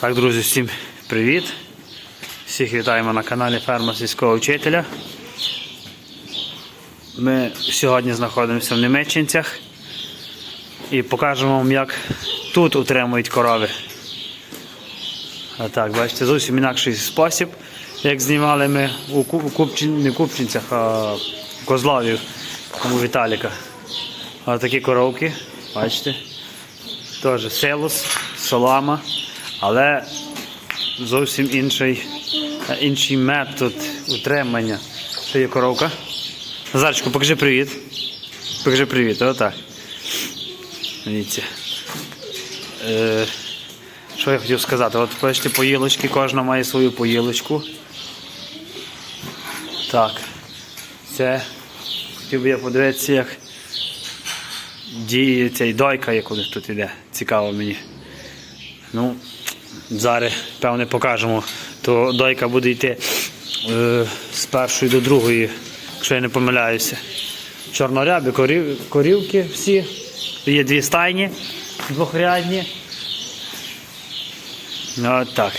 Так, друзі, всім привіт! Всіх вітаємо на каналі Ферма сільського вчителя. Ми сьогодні знаходимося в Немеччинцях і покажемо вам, як тут утримують корови. А так, бачите, зовсім інакший спосіб, як знімали ми у Купчин, не Купчинцях, а в Козлові у Віталіка. А такі коровки, бачите. Теж селус, солома, але зовсім інший, інший метод утримання. Що є коровка? Назарчику, покажи привіт. Покажи привіт, отак. Дивіться. Е, що я хотів сказати? От бачите, поїлочки, кожна має свою поїлочку. Так. Це хотів би я подивитися, як діє цей дойка, як у них тут іде. Цікаво мені. Ну, зараз, певне, покажемо. То дойка буде йти е, з першої до другої, якщо я не помиляюся. Чорнорябі, корів, корівки всі. Є дві стайні двохрядні. Ну, от так.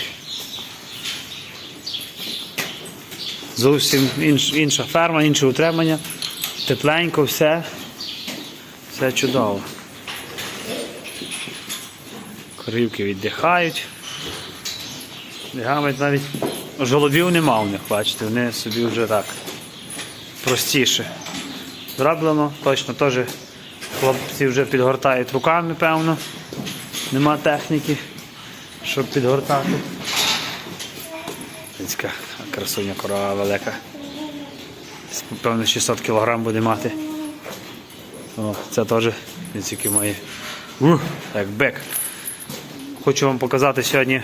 Зовсім інш, інша ферма, інше утримання. Тепленько, все. Все чудово. Корівки віддихають. Гамить навіть жолобів нема у них, бачите, вони собі вже так простіше. Зроблено, точно теж хлопці вже підгортають руками, певно. Нема техніки, щоб підгортати. Така красуня корова велика. Певно 600 кг буде мати. О, це теж тільки мої. Ух, як бек. Хочу вам показати сьогодні,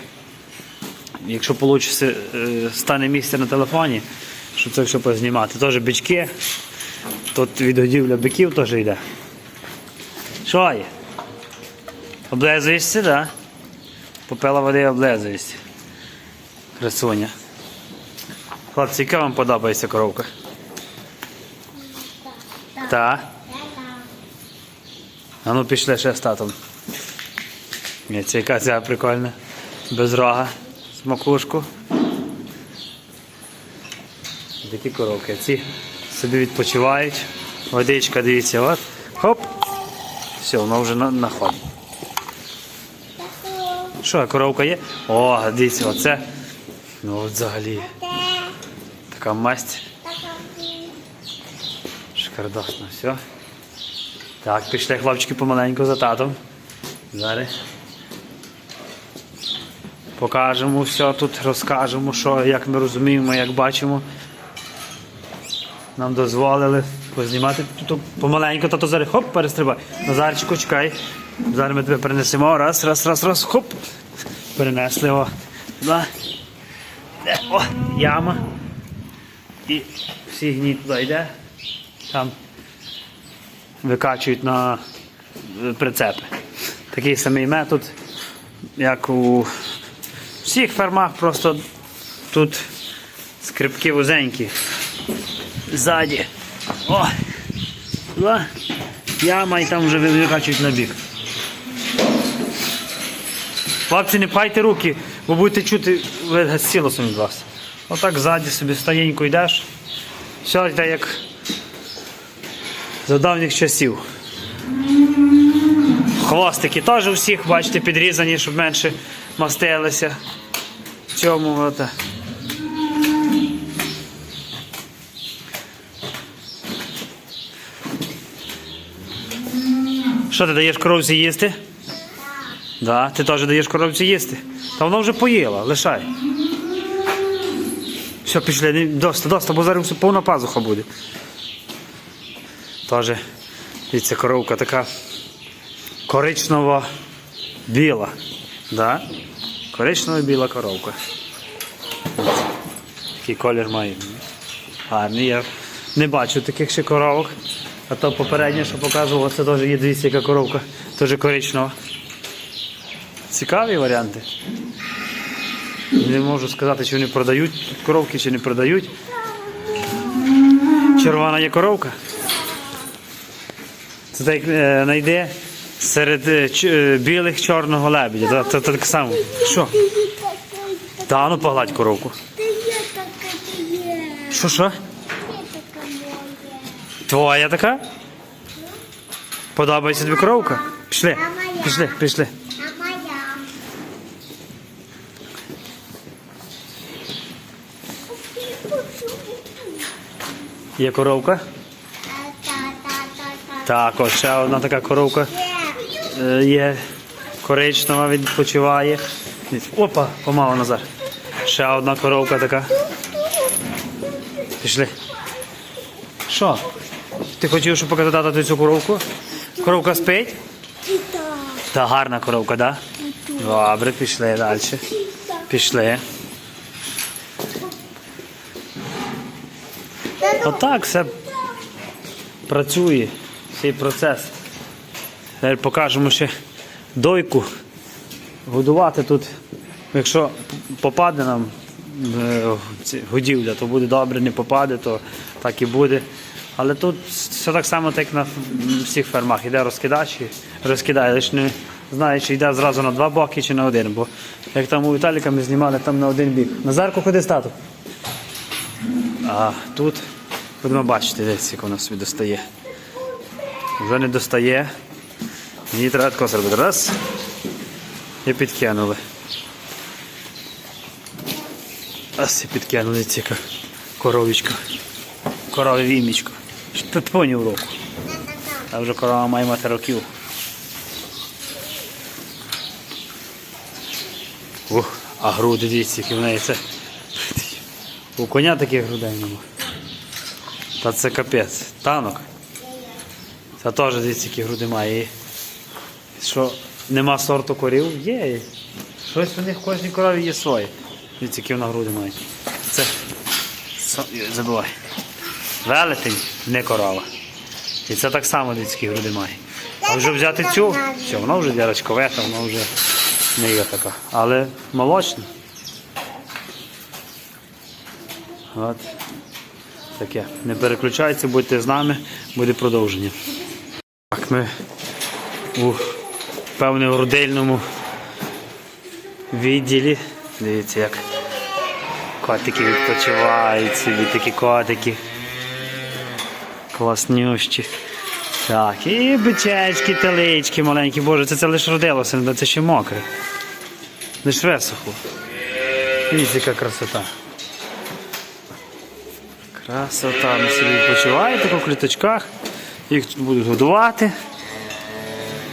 якщо вийде, стане місце на телефоні, щоб це все познімати. Теж бички. Тут відгодівля биків теж йде. Що є? Облезуєшся, так? Попила води облезуєшся. Красуня. Хлопці, яка вам подобається коровка? Так. А ну пішли ще з татом. Ні, це яка ця прикольна. Без рога. Смакушку. Такі коровки. Ці собі відпочивають. Водичка, дивіться, от. Хоп. Все, воно вже на, на ход. Що, коровка є? О, дивіться, оце. Ну от взагалі. Така масть. Шикардосно, все. Так, пішли хлопчики помаленьку за татом. Зараз. Покажемо все тут, розкажемо, що, як ми розуміємо, як бачимо. Нам дозволили познімати тут помаленьку, тато зараз хоп, перестрибай. Назарчику, чекай. Зараз ми тебе перенесемо. Раз, раз, раз, раз, хоп. Перенесли о. Туди. О, яма. І всі гній туди йде. Там викачують на е, прицепи. Такий самий метод, як у всіх фермах, просто тут скрипки вузенькі. Ззаді. О! Туди. Яма і там вже викачують на бік. Хлопці, не пхайте руки, бо будете чути сілосом від вас. Отак ззаді собі стаєнько йдеш. Все йде як за давніх часів. Хвостики теж у всіх, бачите, підрізані, щоб менше мастилися. В цьому от. Що ти даєш коровці їсти? Да, ти теж даєш коровці їсти. Та вона вже поїла, лишай. Все, пішли, доста, доста, бо зараз повна пазуха буде. Теж, дивіться, коровка така коричнево біла. Да? Коричнево біла коровка. Такий колір має. Гарний, я не бачу таких ще коровок. А то попереднє, що показував, це теж є дивіться, яка коровка, теж коричнева. Цікаві варіанти. Не можу сказати, чи вони продають коровки, чи не продають. Червона є коровка. Це так е, знайде Серед е, ч- е, білих чорного лебедя. Це, це, це так само. Що? Та ну погладь коровку. Що що? Твоя така? Подобається тобі коровка? Пішли, пішли, пішли. Є коровка? Так, ось ще одна така коровка Є. е. Коричнева відпочиває. Опа, помало Назар. Ще одна коровка така. Пішли. Що? Ти хотів, щоб показати цю коровку? Коровка спить? Та гарна коровка, так? Добре, пішли далі. Пішли. Отак все працює, цей процес. Тепер покажемо ще дойку. Годувати тут, якщо попаде нам е, годівля, то буде добре, не попаде, то так і буде. Але тут все так само, як на всіх фермах. Іде розкидач і розкидає, лише не знає, чи йде зразу на два боки, чи на один. Бо як там у Віталіка ми знімали там на один бік. Назарку ходи стату. А тут будемо бачити, десь як вона собі достає. Вже не достає. Треба зробити. Раз. І підкинули. Ось і підкинули ці ка- коровічка. Корові вімічко. Поняв року. А вже корова має мати років. Ух, а груди дивіться, які в неї це. У коня таких грудей нема. Та це капець. Танок. Це теж дивіться, які груди має. Що нема сорту корів? Є. Щось у них в кожній корові є своє. Дивіться, які вона груди має. Це. Забувай. Велетень, не корова. І це так само дивіться, груди має. А вже взяти цю, все, вона вже дярочковета, вона вже не є така. Але молочна. От. Таке. Не переключайтеся, будьте з нами, буде продовження. Так, ми у певному родильному відділі. Дивіться, як котики відпочивають собі, такі котики. Класнющі. Так, і бичечки, телички маленькі. Боже, це, це лише родилося, це ще мокре. Лише висохло. Дивіться, яка красота. Красота, вони собі відпочивають тако в кліточках, їх тут будуть годувати.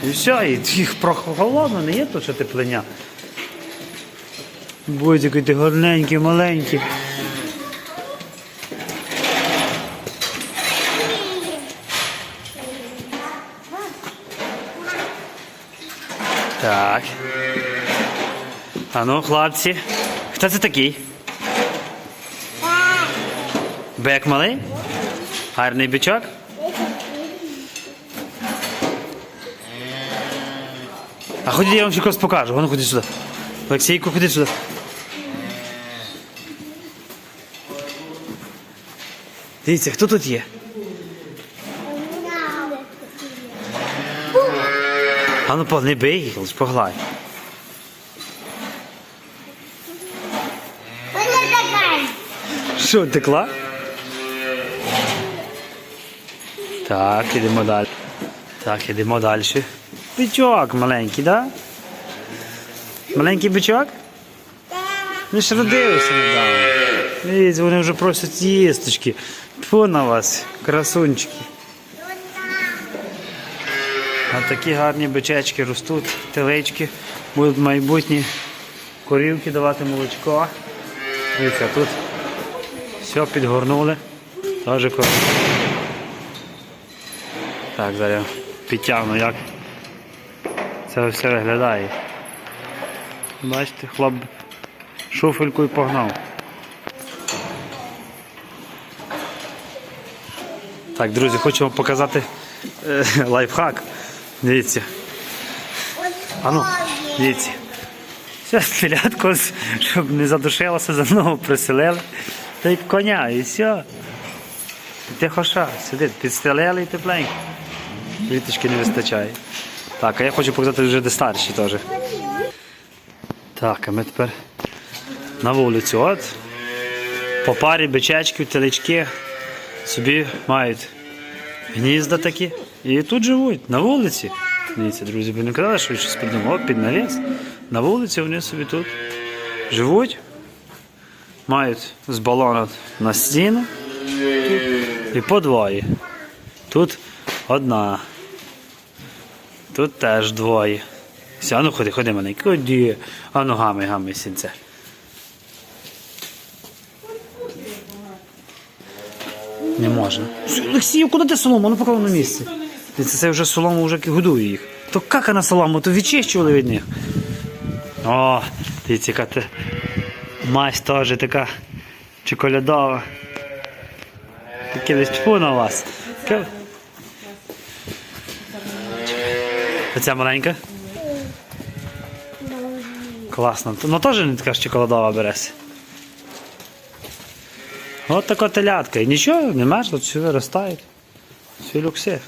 І все, і їх прохолодно, не є тут ще теплення. Будуть які гарненькі, маленькі. Так. А ну, хлопці. Хто це такий? Бек малий? Гарний бичок? А ходіть, я вам ще когось покажу. Воно ходи сюди. Олексійко, ходи сюди. Дивіться, хто тут є? А ну не бий, лиш погладь. Що, текла? Так, ідемо далі. Так, ідемо далі. Бичок маленький, да? Маленький бичок? Вони ж родилися недавно. Дивіться, вони вже просять їсточки. Тьфу на вас, красунчики. А такі гарні бичечки ростуть, телечки, будуть майбутні корівки давати молочко. Дивіться, тут все підгорнули. Теж кор... Так, зараз підтягну, як це все виглядає. Бачите, хлоп шуфельку і погнав. Так, друзі, хочу вам показати е, лайфхак. Дивіться. Ану, дивіться. Все, телятко, щоб не задушилося, за мною приселили. Та й коня, і все. Ти хоша, сидить, підстелили і тепленько. Віточки не вистачає. Так, а я хочу показати вже де старші теж. Так, а ми тепер на вулицю. От по парі бичечків, телечки собі мають гнізда такі. І тут живуть, на вулиці. Дивіться, друзі, ви не казали, що щось придумав під навіс. На вулиці вони собі тут живуть, мають з балона на стіну і по двоє. Тут одна. Тут теж двоє. Все, ну ходи, ходи маленький. Ході. А ну гами, гами, сінце. Не можна. Олексію, куди ти солому? Ну поклав на місце. Це, це вже солому вже годує їх. То кака на солому, то відчищували від них. О, дивіться, яка ти мазь теж така чоколядова. Таке десь тьфу на вас. Оця маленька? Класно. Ну теж не така ж чоколадова береться. От така телятка. І нічого, не мерзнуть, все виростають. Всі люкси.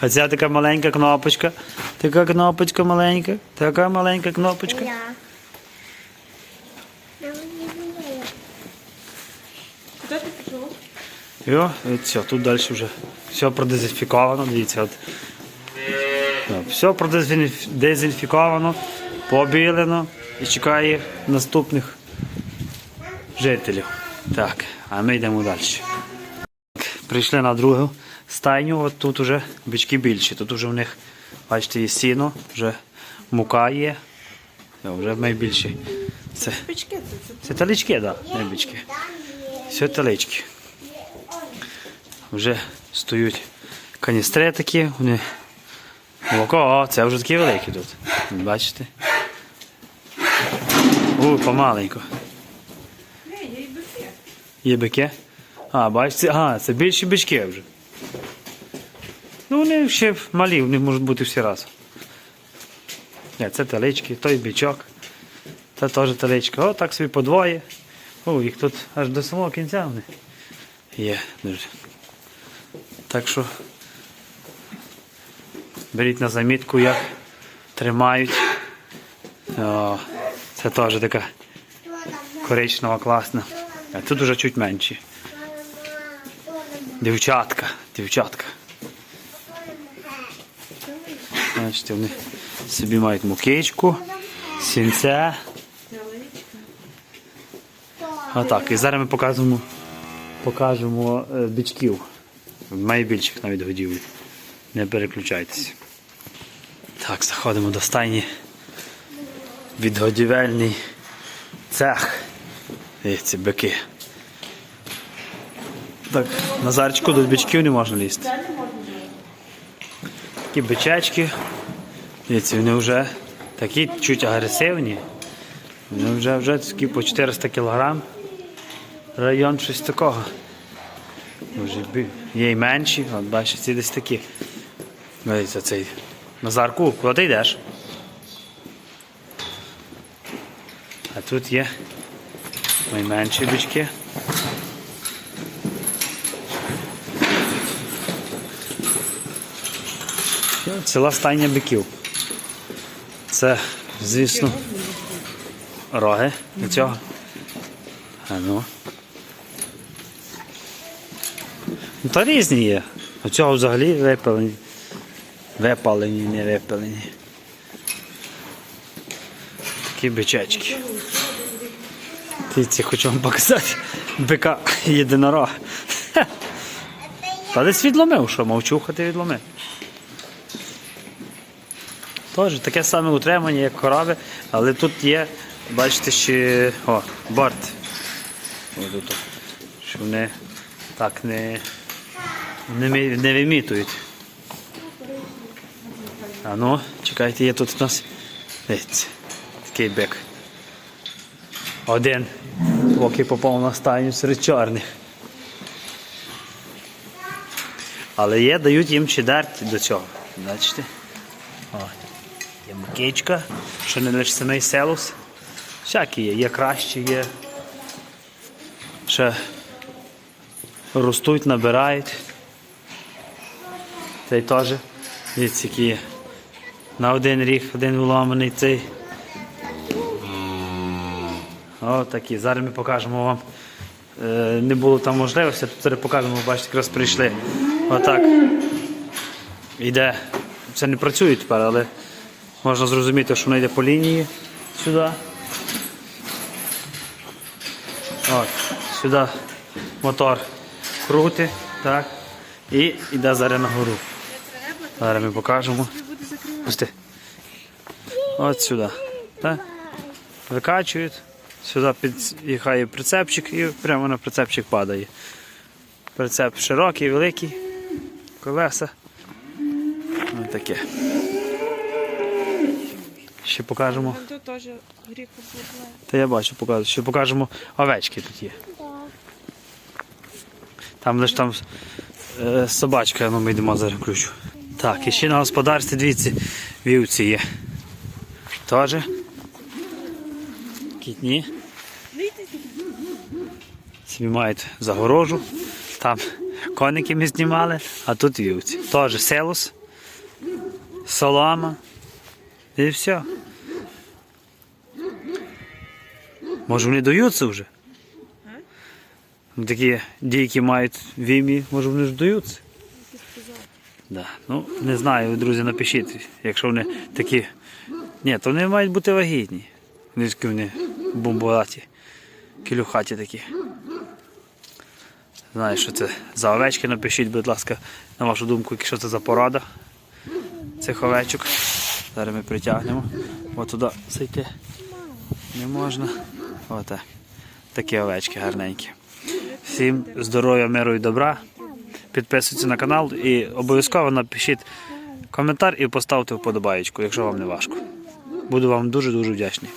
А ця така маленька кнопочка. Така кнопочка маленька. Така маленька кнопочка. Я. Мама, не знаю. Куди ти пішов? І все, тут далі вже все продезінфіковано, дивіться. От. Все продезінфіковано, побілено і чекає наступних жителів. Так, а ми йдемо далі. Прийшли на другу стайню, от тут вже бички більші. Тут вже в них, бачите, є сіно, вже мука є. О, Вже найбільші. Це, це. талички, так, да, бички. Все талички. Вже стоять каністри такі, вони. Молоко, о, це вже такі великі тут. Бачите? У, помаленько. Не, є бики. Є бики. А, бачите, ага, це більші бички вже. Ну, вони ще малі, вони можуть бути всі разом. Ні, це телички, той бичок. Це теж теличка. О, так собі по двоє. О, їх тут аж до самого кінця вони є. Дуже. Так що беріть на замітку, як тримають. О, це теж така коричнева, класна. А тут уже чуть менші. Дівчатка, дівчатка. Бачите, вони собі мають мукичку, сінце. Отак. І зараз ми покажемо, покажемо е, бичків. Найбільших навіть годівлі. Не переключайтеся. Так, заходимо до стайні. Відгодівельний цех. Дивіться, бики. Так, Назарчику до бичків не можна лізти. Такі бичечки. Дивіться, вони вже такі чуть агресивні. Вони вже, вже такі по 400 кг. Район щось такого. Бі- є й менші, от бачите, ці десь такі. Дивіться, цей Назарку, куди ти йдеш? А тут є найменші бички. Ціла стайня биків. Це, звісно, роги до цього. А ну. Ну, Та різні є. У цього взагалі випалені. Випалені, не випалені. Такі бичечки. Дивіться, хочу вам показати бика єдинорога. Та десь відломив, що мовчу, хати відломив. Теж таке саме утримання, як корави, але тут є, бачите, ще о, борт. Що вони так не, не, не вимітують. А ну, чекайте, є тут у нас такий бик. Один, поки попав на стайню серед чорних. Але є, дають їм чедерть до цього. Бачите? О, є макичка, що не лише самий селус. Всякі є, є кращі, є. Ще ростуть, набирають. Цей теж. Дивіться, які. На один ріг, один виламаний цей. О, такі. Зараз ми покажемо вам. Е, Не було там можливості, тут зараз покажемо, бачите, якраз прийшли. Отак. Йде. Це не працює тепер, але можна зрозуміти, що воно йде по лінії сюди. От, сюди мотор крути, так. І йде зараз на гору. Зараз ми покажемо. Пусти. От сюди. Так? Викачують. Сюди під'їхає прицепчик і прямо на прицепчик падає. Прицеп широкий, великий, колеса. Ось таке. Ще покажемо. Та я бачу, покажу. Ще покажемо овечки тут є. Там лише там е, собачка, ну ми йдемо зараз включу. Так, і ще на господарстві, дивіться, вівці є. Теж. Кітні. Собі мають загорожу. Там коники ми знімали, а тут вівці. Теж селус, солома. І все. Може вони даються вже? Такі дійки мають вім'ї, може вони ж даються? Да. Ну, не знаю, друзі, напишіть, якщо вони такі. Ні, то вони мають бути вагітні. Такі вони бомболаті, кілюхаті такі. Знаю, що це за овечки, напишіть, будь ласка, на вашу думку, що це за порада цих овечок. Зараз ми притягнемо. От туди зайти не можна. Оте. Такі овечки гарненькі. Всім здоров'я, миру і добра. Підписуйтесь на канал і обов'язково напишіть коментар і поставте вподобаєчку, якщо вам не важко. Буду вам дуже-дуже вдячний.